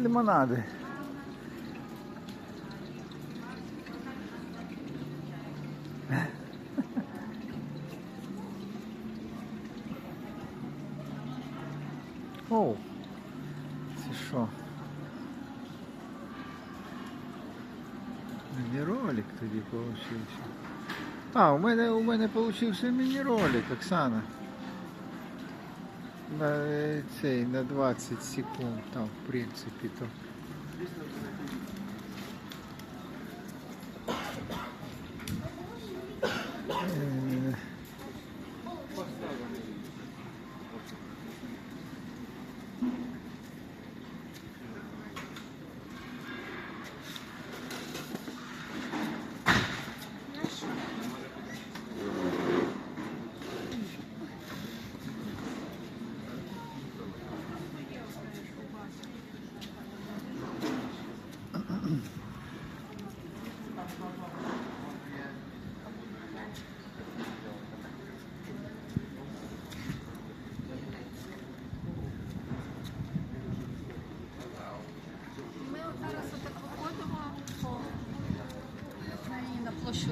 лимонади. Оу, це що? Міні-ролик тоді получився. А, у мене, у мене получився міні-ролик, Оксана. На цей, на 20 секунд там, в принципі, то.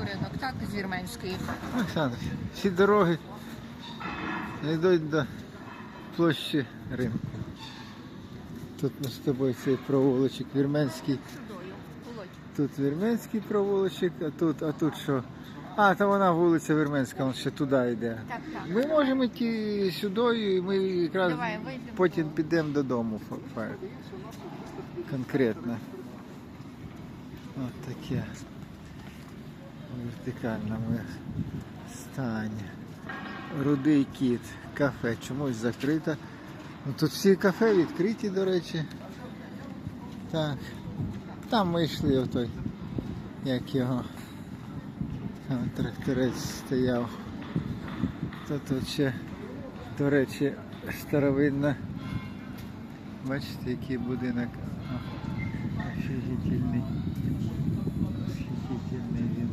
Ринок, так, з Вірменської. Олександр, всі дороги йдуть до площі ринку. Тут ми з тобою цей провулочок вірменський. Тут вірменський провулочок, а тут, а тут що? А, то вона вулиця Вірменська, вона ще туди йде. Так, так. Ми можемо йти сюди, і ми якраз Давай, вийдемо. потім підемо додому. Конкретно. Ось таке. В вертикальному стані. Рудий кіт. Кафе чомусь закрите. Ну, тут всі кафе відкриті, до речі. Так. Там ми йшли отой, як його. Там тракторець стояв. То тут ще, до речі, старовинна. Бачите, який будинок. О, Офігітельний. Офігітельний він.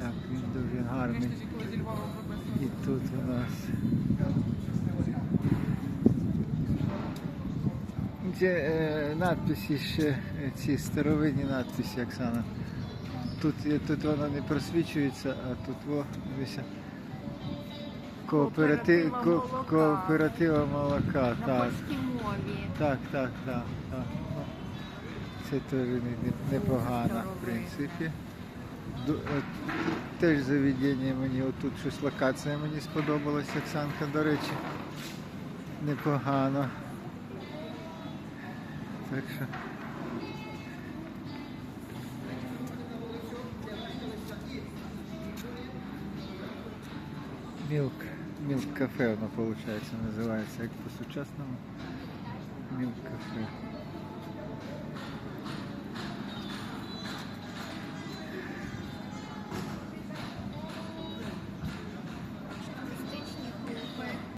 Так, він дуже гарний. І тут у нас. Це е, надписи ще, ці старовинні надписи, Оксана. Тут, е, тут воно не просвічується, а тут во, дивися. Кооператив, молока. кооператива молока, На так. польській мові. Так, так, так, так. Це теж не- не- непогано, в принципі. Е, Теж заведення мені отут щось локація мені сподобалась, Оксанка, до речі. Непогано. Так що. Мілк, Милк кафе оно получается называется як по-сучасному. Мілк-кафе.